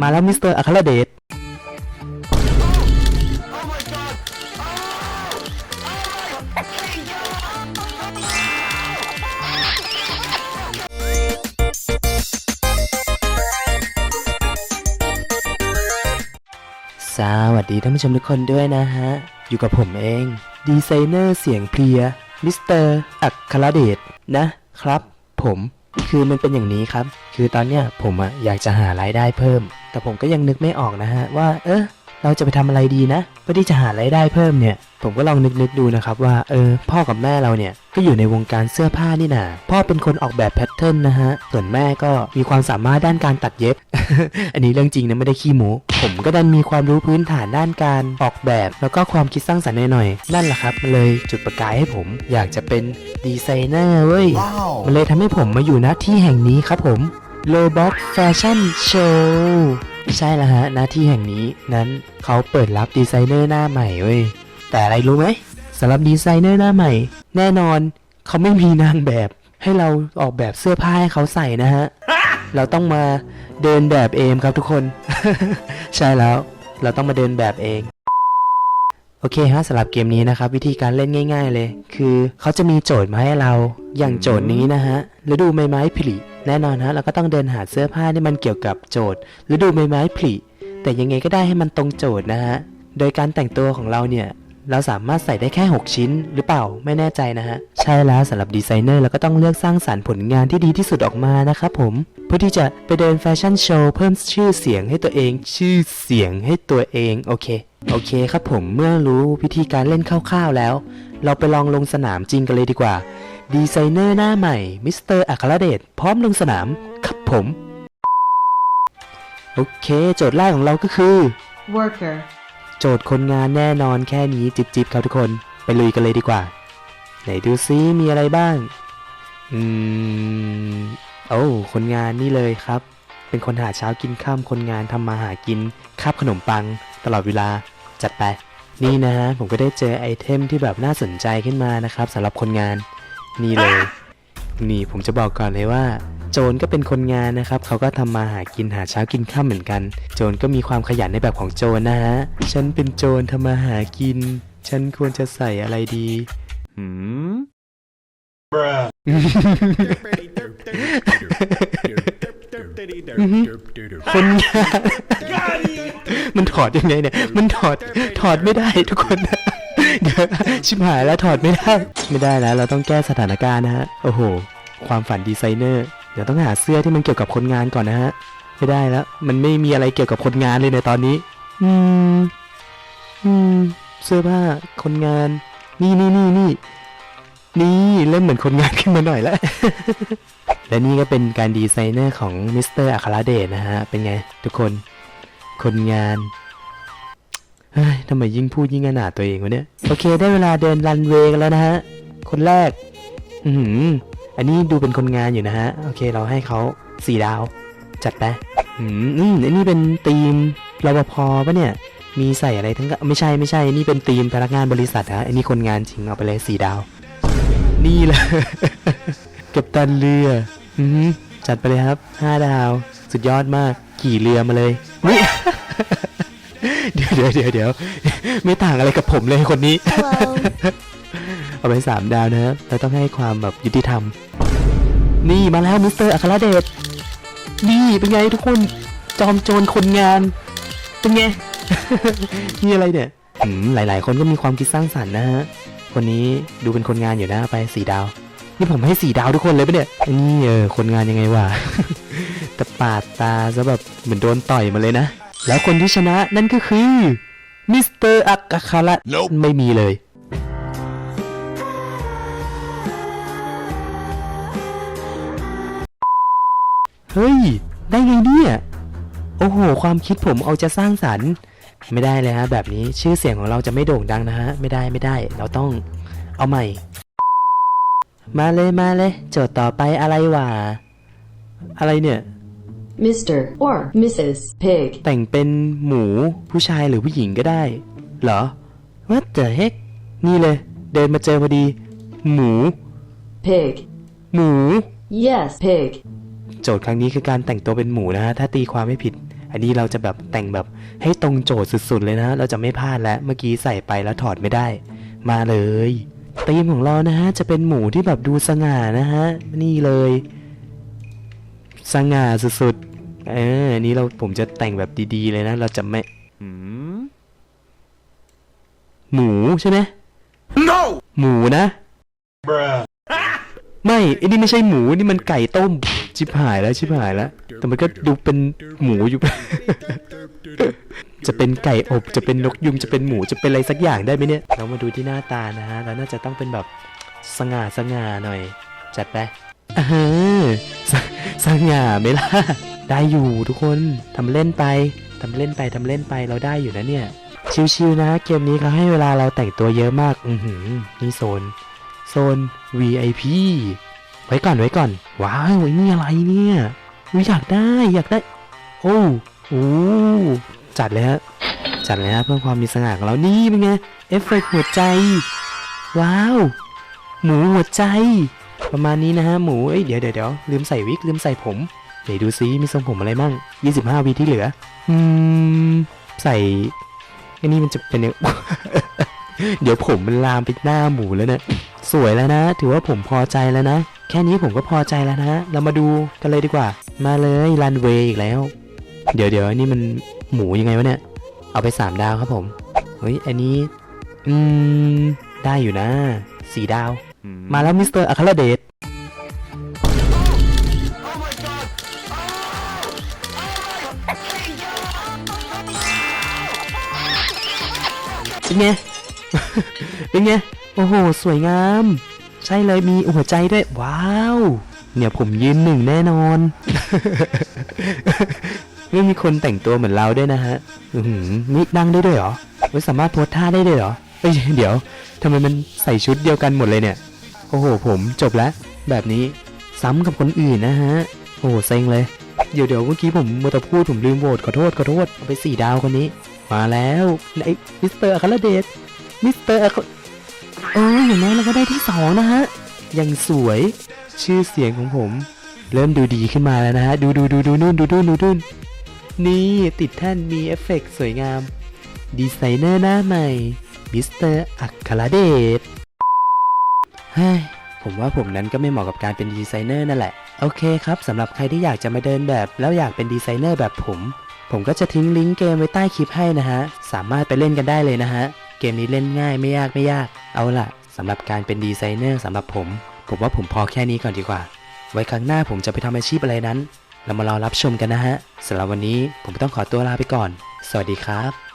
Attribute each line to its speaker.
Speaker 1: มาแล้วมิสเตอร์อัครเดชสวัสดีท่านผู้ชมทุกคนด้วยนะฮะ อยู่กับผมเอง ดีไซเนอร์เสียงเพลียมิสเตอร์อัครเดชนะครับผม คือมันเป็นอย่างนี้ครับ คือตอนเนี้ยผมอะอยากจะหารายได้เพิ่ม แต่ผมก็ยังนึกไม่ออกนะฮะว่า เออเราจะไปทำอะไรดีนะเพื่อที่จะหารายได้เพิ่มเนี่ย ผมก็ลองนึกนึกดูนะครับว่า เออ พ่อกับแม่เราเนี่ย ก็อยู่ในวงการเสื้อผ้านี่นาพ่อเป็นคนออกแบบแพทเทิร์นนะฮะ ส่วนแม่ก็มีความสามารถด้านการตัดเย็บ อันนี้เรื่องจริงนะไม่ได้ขี้โม้ ผมก็ดันมีความรู้พื้นฐานด้านการออกแบบแล้วก็ความคิดสร้างสรรค์หน่อยๆนั่นแหละครับมันเลยจุดประกายให้ผมอยากจะเป็นดีไซเนอร์เว้ยมันเลยทำให้ผมมาอยู่ณที่แห่งนี้ครับผม l o b o x Fashion Show ใช่แล้วฮะหน้าที่แห่งนี้นั้นเขาเปิดรับดีไซเนอร์หน้าใหม่เว้ย แต่อะไรรู้ไหมสำหรับดีไซเนอร์หน้าใหม่ แน่นอนเขาไม่มีนางแบบ ให้เราออกแบบเสื้อผ้าให้เขาใส่นะฮะ เราต้องมาเดินแบบเองครับทุกคน ใช่แล้ว เราต้องมาเดินแบบเอง โอเคฮะสำหรับเกมนี้นะครับ วิธีการเล่นง่าย ๆ เลย คือเขาจะมีโจทย์มาให้เราอย่างโจทย์นี้นะฮะฤดูใบไม้ผลิแน่นอนฮะเราก็ต้องเดินหาเสื้อผ้าที่มันเกี่ยวกับโจทย์ฤดูใบไม้ผลิแต่ยังไงก็ได้ให้มันตรงโจทย์นะฮะโดยการแต่งตัวของเราเนี่ย เราสามารถใส่ได้แค่ 6 ชิ้น หรือเปล่าไม่แน่ใจนะฮะ ใช่แล้วสำหรับดีไซเนอร์เราก็ต้องเลือกสร้างสารรค์ผลงานที่ดีที่สุดออกมานะครับผม เพื่อที่จะไปเดินแฟชั่นโชว์เพิ่มชื่อเสียงให้ตัวเอง ชื่อเสียงให้ตัวเองโอเค โอเคครับผมเมื่อรู้วิธีการเล่นคร่าวๆแล้ว เราไปลองลงสนามจริงกันเลยดีกว่า ดีไซเนอร์หน้าใหม่มิสเตอร์อัครเดชพร้อมลงสนามครับผม โอเค โจทย์แรกของเราก็คือ
Speaker 2: worker,
Speaker 1: โจทย์คนงานแน่นอนแค่นี้จิบจิบๆครับทุกคนไปลุยกันเลยดีกว่า ไหนดูซิมีอะไรบ้าง อืม โอ้คนงานนี่เลยครับ เป็นคนหาเช้ากินข้ามคนงานทำมาหากินคาบขนมปัง ตลอดเวลาจัดไป นี่นะฮะ ผมก็ได้เจอไอเทมที่แบบน่าสนใจขึ้นมานะครับสำหรับคนงาน นี่เลย นี่ผมจะบอกก่อนเลยว่า จรก็เป็นคนงานนะครับ เขาก็ทำมาหากินหาเช้ากินข้ามเหมือนกัน โจรก็มีความขยันในแบบของโจรนะฮะ ฉันเป็นโจรทำมาหากิน ฉันควรจะใส่อะไรดีหืม คนงานมันถอดยังไงเนี่ย มันถอด ถอดไม่ได้ทุกคนเดี๋ยวชิบหายแล้วถอดไม่ได้ ไม่ได้แล้ว เราต้องแก้สถานการณ์นะฮะ โอ้โห ความฝันดีไซเนอร์ เดี๋ยวต้องหาเสื้อที่มันเกี่ยวกับคนงานก่อนนะฮะ ไม่ได้แล้ว มันไม่มีอะไรเกี่ยวกับคนงานเลยในตอนนี้ อืม อืม เสื้อผ้า คนงาน นี่นี่นี่นี่นี่เริ่มเหมือนคนงานขึ้นมาหน่อยแล้ว และนี่ก็เป็นการดีไซเนอร์ของมิสเตอร์อัครเดชนะฮะ เป็นไง ทุกคน คนงาน เฮ้ยทำไมยิ่งพูดยิ่งอนาถตัวเองวะเนี่ย โอเค ได้เวลาเดินรันเวย์กันแล้วนะฮะ คนแรก อือหื ออันนี้ดูเป็นคนงานอยู่นะฮะ โอเค เราให้เขาสี่ดาว จัดไปอืมอืมอันนี้เป็นทีมรปภปะเนี่ย มีใส่อะไรทั้งก็ไม่ใช่ไม่ใช่ นี่เป็นทีมพนักงานบริษัทฮะ อันนี้คนงานจริงเอาไปเลยสี่ดาว นี่แหละกับตันเรือ อือหือจัดไปเลยครับห้าดาว สุดยอดมาก ขี่เรือมาเลยนี่เดี๋ยวเดี๋ยวเดี๋ยวเดี๋ยวไม่ต่างอะไรกับผมเลยคนนี้ เอาไปสามดาวนะครับเราต้องให้ความแบบยุติธรรม นี่มาแล้วมิสเตอร์อัครเดชนี่เป็นไงทุกคน จอมโจรคนงาน เป็นไง นี่อะไรเนี่ยอืมหลาย ๆ คนก็มีความคิดสร้างสรรค์นะฮะ คนนี้ดูเป็นคนงานอยู่นะไปสี่ดาว นี่ผมให้สี่ดาวทุกคนเลยปะเนี่ยอันนี่เออคนงานยังไงวะแต่ปาดตาซะแบบเหมือนโดนต่อยมาเลยนะ แล้วคนที่ชนะนั่นก็คือมิสเตอร์อักคาระ
Speaker 3: Nope
Speaker 1: ไม่มีเลย ฮ้ย ได้ไงเนี่ย โอ้โห ความคิดผมเอาจะสร้างสรรค์ ไม่ได้เลยฮะแบบนี้ชื่อเสียงของเราจะไม่โด่งดังนะฮะ ไม่ได้ไม่ได้ เราต้องเอาใหม่ มาเลยมาเลย โจทย์ต่อไปอะไรวะ อะไรเนี่ย
Speaker 2: Mr. or Mrs. Pig,
Speaker 1: แต่งเป็นหมูผู้ชายหรือผู้หญิงก็ได้ เหรอ What the heck นี่เลย เดินมาเจอพอดี หมู
Speaker 2: pig.
Speaker 1: หมู
Speaker 2: Yes, pig.
Speaker 1: โจทย์ครั้งนี้คือการแต่งตัวเป็นหมูนะฮะถ้าตีความไม่ผิด อันนี้เราจะแบบแต่งแบบให้ตรงโจทย์สุดๆเลยนะ เราจะไม่พลาดแล้วเมื่อกี้ใส่ไปแล้วถอดไม่ได้ มาเลยธีมของเรานะฮะจะเป็นหมูที่แบบดูสง่านะฮะนี่เลย สง่าสุดๆเอออันนี้เราผมจะแต่งแบบดีๆเลยนะ เราจะไม่หมูใช่ไหม
Speaker 3: No!
Speaker 1: หมูนะ
Speaker 3: Bruh.
Speaker 1: ไม่ไอ้นี่ไม่ใช่หมูนี่มันไก่ต้ม ชิบหายแล้วชิบหายแล้ว แต่มันก็ดูเป็นหมูอยู่ จะเป็นไก่อบจะเป็นนกยุงจะเป็นหมูจะเป็นอะไรสักอย่างได้ไหมเนี่ย เรามาดูที่หน้าตานะฮะแล้วน่าจะต้องเป็นแบบสง่าสง่าหน่อย จัดไปอ่าฮะสสง่าไหมล่ะ ได้อยู่ทุกคนทำเล่นไปทำเล่นไปทำเล่นไปเราได้อยู่นะเนี่ย ชิวๆนะ เกมนี้เขาให้เวลาเราแต่งตัวเยอะมาก อือหือนี่โซน โซน VIP ไว้ก่อนไว้ก่อน ว้าวไอ้นี่อะไรเนี่ยอยอยากได้อยากได้ โอ้โอ้จัดเลยฮะจัดเลยฮะเพื่อความมีสง่าของเรานี่เป็นไงเอฟเฟกต์หัวใจ ว้าว หมูหัวใจ ประมาณนี้นะฮะหมูเอ้ยเดี๋ยวเดี๋ยวเดี๋ยวลืมใส่วิกลืมใส่ผมเดี๋ยวดูซิมีทรงผมอะไรมั่ง 25วิที่เหลือ อืม ใส่ไอ้นี่มันจะเป็นยัง เดี๋ยวผมมันลามไปหน้าหมูแล้วเนี่ยสวยแล้วนะ ถือว่าผมพอใจแล้วนะ แค่นี้ผมก็พอใจแล้วนะ เรามาดูกันเลยดีกว่า มาเลยรันเวย์อีกแล้ว เดี๋ยวเดี๋ยวอันนี้มันหมูยังไงวะเนี่ย เอาไปสามดาวครับผม เฮ้ย อันนี้ อืม ได้อยู่นะสี่ดาว มาแล้วมิสเตอร์อัครเดชเป็นไง เป็นไง โอ้โห สวยงาม ใช่เลยมีหัวใจด้วย ว้าว เนี่ยผมยืนหนึ่งแน่นอนไม่มีคนแต่งตัวเหมือนเราด้วยนะฮะ อือหือนี่นั่งได้ด้วยเหรอเฮ้ยสามารถโพสท่าได้ด้วยเหรอ เอ้ย เดี๋ยวทำไมมันใส่ชุดเดียวกันหมดเลยเนี่ย โอ้โห ผมจบแล้ว แบบนี้ซ้ำกับคนอื่นนะฮะ โอ้โห เซ็งเลย เดี๋ยวเดี๋ยวเมื่อกี้ผมมัวแต่พูดผมลืมโหวตขอโทษขอโทษ เอาไปสี่ดาวคนนี้ มาแล้วไอ้มิสเตอร์อัครเดช มิสเตอร์อัครเอออย่างนั้นเราก็ได้ที่สองนะฮะ ยังสวยชื่อเสียงของผม เริ่มดูดีขึ้นมาแล้วนะฮะ ดูดูดูดูนู่นดูดูดูดูนนี่ติดแท่นมีเอฟเฟกต์สวยงาม ดีไซเนอร์หน้าใหม่มิสเตอร์อัครเดชเฮ้ยผมว่าผมนั้นก็ไม่เหมาะกับการเป็นดีไซเนอร์นั่นแหละ โอเคครับสำหรับใครที่อยากจะมาเดินแบบ แล้วอยากเป็นดีไซเนอร์แบบผม ผมก็จะทิ้งลิงก์เกมไว้ใต้คลิปให้นะฮะ สามารถไปเล่นกันได้เลยนะฮะ เกมนี้เล่นง่ายไม่ยากไม่ยาก เอาล่ะสำหรับการเป็นดีไซเนอร์สำหรับผม ผมว่าผมพอแค่นี้ก่อนดีกว่า ไว้ครั้งหน้าผมจะไปทำอาชีพอะไรนั้น เรามารอรับชมกันนะฮะสำหรับวันนี้ผมต้องขอตัวลาไปก่อน สวัสดีครับ